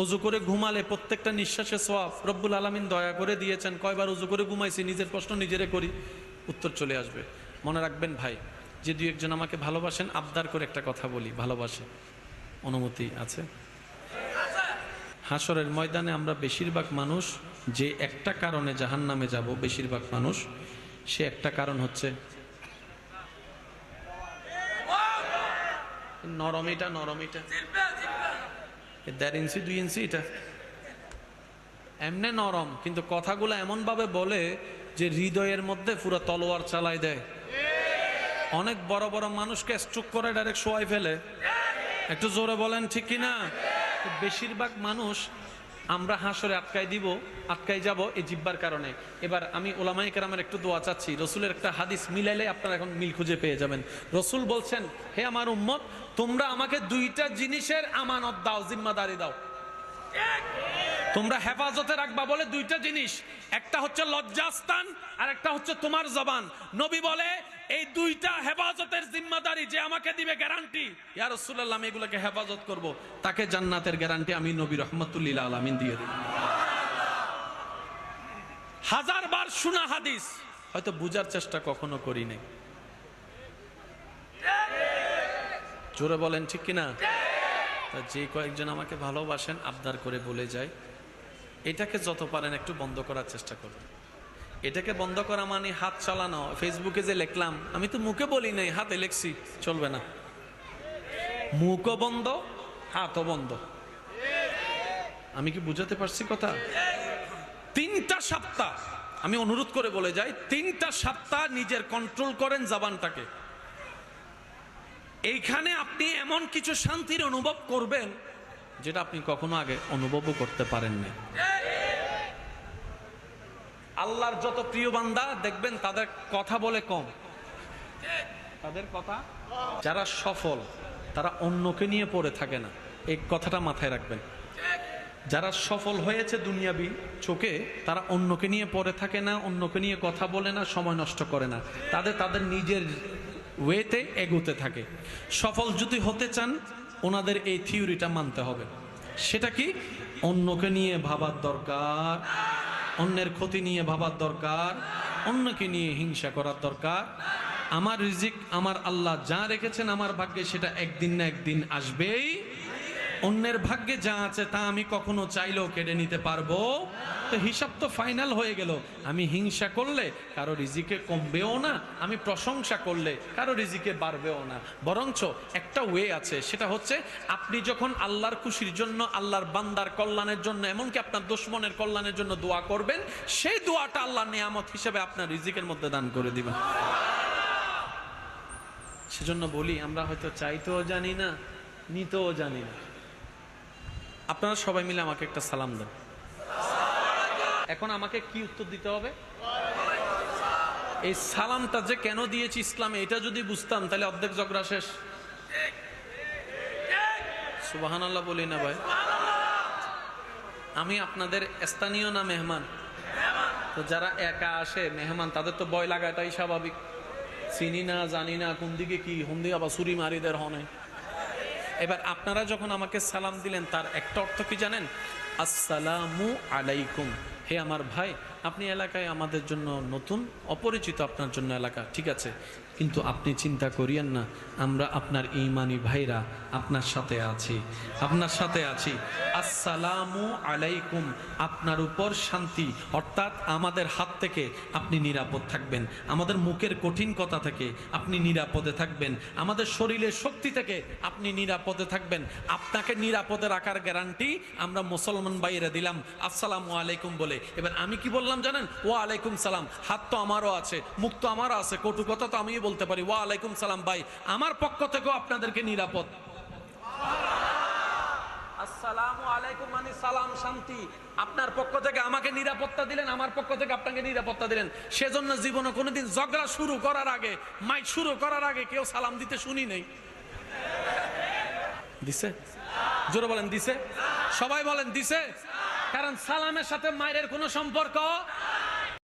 অজু করে ঘুমালে প্রত্যেকটা নিঃশ্বাসে সোয়াব। রব্বুল আলমিন দয়া করে দিয়েছেন, কয়বার অজু করে ঘুমাইছি, নিজের প্রশ্ন নিজেরে করি, উত্তর চলে আসবে। মনে রাখবেন ভাই, যে দুই একজন আমাকে ভালোবাসেন, আবদার করে একটা কথা বলি, ভালোবাসে। অনুমতি আছে? হাসরের ময়দানে আমরা বেশিরভাগ মানুষ, যে একটা কারণে জাহান নামে যাব, বেশিরভাগ মানুষ, সে একটা কারণ হচ্ছে নরম এটা নরম এটা। এ দেড় ইঞ্চি, দুই ইঞ্চি, এটা। এমনে নরম, কিন্তু কথাগুলো এমন ভাবে বলে যে হৃদয়ের মধ্যে পুরো তলোয়ার চালাই দেয়। অনেক বড় বড় মানুষকে স্ট্রোক করে ডাইরেক্ট শোয়াই ফেলে। একটু জোরে বলেন, ঠিক কিনা? বেশিরভাগ মানুষ আমরা হাসরে আটকাই দিব আটকায় যাব এই জিব্বার কারণে। এবার আমি ওলামাই কেরামের একটু দোয়া চাচ্ছি, রসুলের একটা হাদিস মিলাইলে আপনারা এখন মিল খুঁজে পেয়ে যাবেন। রসুল বলছেন, হে আমার উম্মত, তোমরা আমাকে দুইটা জিনিসের আমানত দাও, জিম্মাদারি দাও। তোমরা হেফাজতে রাখবা বলে দুইটা জিনিস। একটা হচ্ছে লজ্জাস্থান আর একটা হচ্ছে তোমার জবান। নবী বলে, এই দুইটা হেফাজতের জিম্মাদারি যে আমাকে দিবে গ্যারান্টি ইয়া রাসূলুল্লাহ, আমি এগুলোকে হেফাজত করব। তাকে জান্নাতের গ্যারান্টি আমি নবী রহমতুল্লিল আলামিন দিয়ে দিই হাজার বার শোনা হাদিস। হয়তো বুঝার চেষ্টা কখনো করি নাই। জোরে বলেন ঠিক কিনা? যে কয়েকজন আমাকে ভালোবাসেন, আবদার করে বলে যায়। এটাকে যত পারেন একটু বন্ধ করার চেষ্টা করুন। এটাকে বন্ধ করা মানে হাত চালানো। ফেসবুকে যে লিখলাম, আমি তো মুখে বলি নাই, হাতে লেখছি, চলবে না। মুখও বন্ধ, হাতও বন্ধ। আমি কি বুঝাতে পারছি কথা? তিনটা সপ্তাহ, আমি অনুরোধ করে বলে যাই, তিনটা সপ্তাহ নিজের কন্ট্রোল করেন জাবানটাকে। এইখানে আপনি এমন কিছু শান্তির অনুভব করবেন যেটা আপনি কখনো আগে অনুভবও করতে পারেন না আল্লাহর যত প্রিয় বান্দা, দেখবেন তাদের কথা বলে কম। তাদের কথা? যারা সফল, তারা অন্যকে নিয়ে পড়ে থাকে না। এই কথাটা মাথায় রাখবেন। যারা সফল হয়েছে দুনিয়াবি, চোখে, তারা অন্যকে নিয়ে পড়ে থাকে না, অন্যকে নিয়ে কথা বলে না, সময় নষ্ট করে না। তাদের তাদের নিজের ওয়েতে এগোতে থাকে। সফল যদি হতে চান ওনাদের এই থিওরিটা মানতে হবে। সেটা কি? অন্যকে নিয়ে ভাবার দরকার, অন্যের ক্ষতি নিয়ে ভাবার দরকার, অন্যকে নিয়ে হিংসা করার দরকার। আমার রিজিক, আমার আল্লাহ যা রেখেছেন, আমার ভাগ্যে সেটা একদিন না একদিন আসবেই। অন্যের ভাগ্যে যা আছে তা আমি কখনো চাইলেও কেড়ে নিতে পারব। তো হিসাব তো ফাইনাল হয়ে গেল। আমি হিংসা করলে কারও রিজিকে কমবেও না, আমি প্রশংসা করলে কারও রিজিকে বাড়বেও না। বরঞ্চ একটা ওয়ে আছে, সেটা হচ্ছে আপনি যখন আল্লাহর খুশির জন্য, আল্লাহর বান্দার কল্যাণের জন্য, এমনকি আপনার দুশ্মনের কল্যাণের জন্য দোয়া করবেন, সেই দোয়াটা আল্লাহ নিয়ামত হিসেবে আপনার রিজিকের মধ্যে দান করে দিবেন। সেজন্য বলি, আমরা হয়তো চাইতেও জানি না, নিতেও জানি না। আপনারা সবাই মিলে আমাকে একটা সালাম দেন। এখন আমাকে কি উত্তর দিতে হবে? এই সালামটা যে কেন দিয়েছি ইসলামে, এটা যদি বুঝতাম, তাহলে অর্ধেক ঝগড়া শেষ। সুবাহান আল্লাহ বলি না ভাই। আমি আপনাদের স্থানীয় না মেহমান। তো যারা একা আসে, মেহমান, তাদের তো ভয় লাগাটাই স্বাভাবিক। চিনি না, জানি না, কোন দিকে কি দিকে আবার ছুরি মারিদের হনে। এবার আপনারা যখন আমাকে সালাম দিলেন, তার একটা অর্থ কি জানেন? আসসালামু আলাইকুম। হে আমার ভাই, আপনি এলাকায় আমাদের জন্য নতুন, অপরিচিত আপনার জন্য এলাকা, ঠিক আছে? কিন্তু আপনি চিন্তা করিয়েন না, আমরা আপনার ইমানি ভাইরা আপনার সাথে আছি, আপনার সাথে আছি। আসসালামু আলাইকুম। আপনার উপর শান্তি, অর্থাৎ আমাদের হাত থেকে আপনি নিরাপদ থাকবেন। আমাদের মুখের কঠিন কথা থেকে আপনি নিরাপদে থাকবেন। আমাদের শরীরের শক্তি থেকে আপনি নিরাপদে থাকবেন। আপনাকে নিরাপদে রাখার গ্যারান্টি আমরা মুসলমান বাইরে দিলাম। আসসালামু আলাইকুম বলে। এবার আমি কি বললাম জানেন? ওয়া আলাইকুম সালাম। হাত তো আমারও আছে, মুখ তো আমারও আছে, কটু কথা তো আমিও বলতে পারি। ওয়া আলাইকুম সালাম ভাই। আমার পক্ষ থেকেও আপনাদেরকে নিরাপদ। আসসালামু আলাইকুম মানে সালাম, শান্তি। আপনার পক্ষ আমাকে নিরাপত্তা দিলেন, আমার আপনাকে নিরাপত্তা দিলেন। সেজন্য জীবনে কোনোদিন ঝগড়া শুরু করার আগে শুরু করার আগে কেউ সালাম দিতে শুনি বলেন সবাই বলেন, দিছে? কারণ সালামের সাথে মায়ের কোনো সম্পর্ক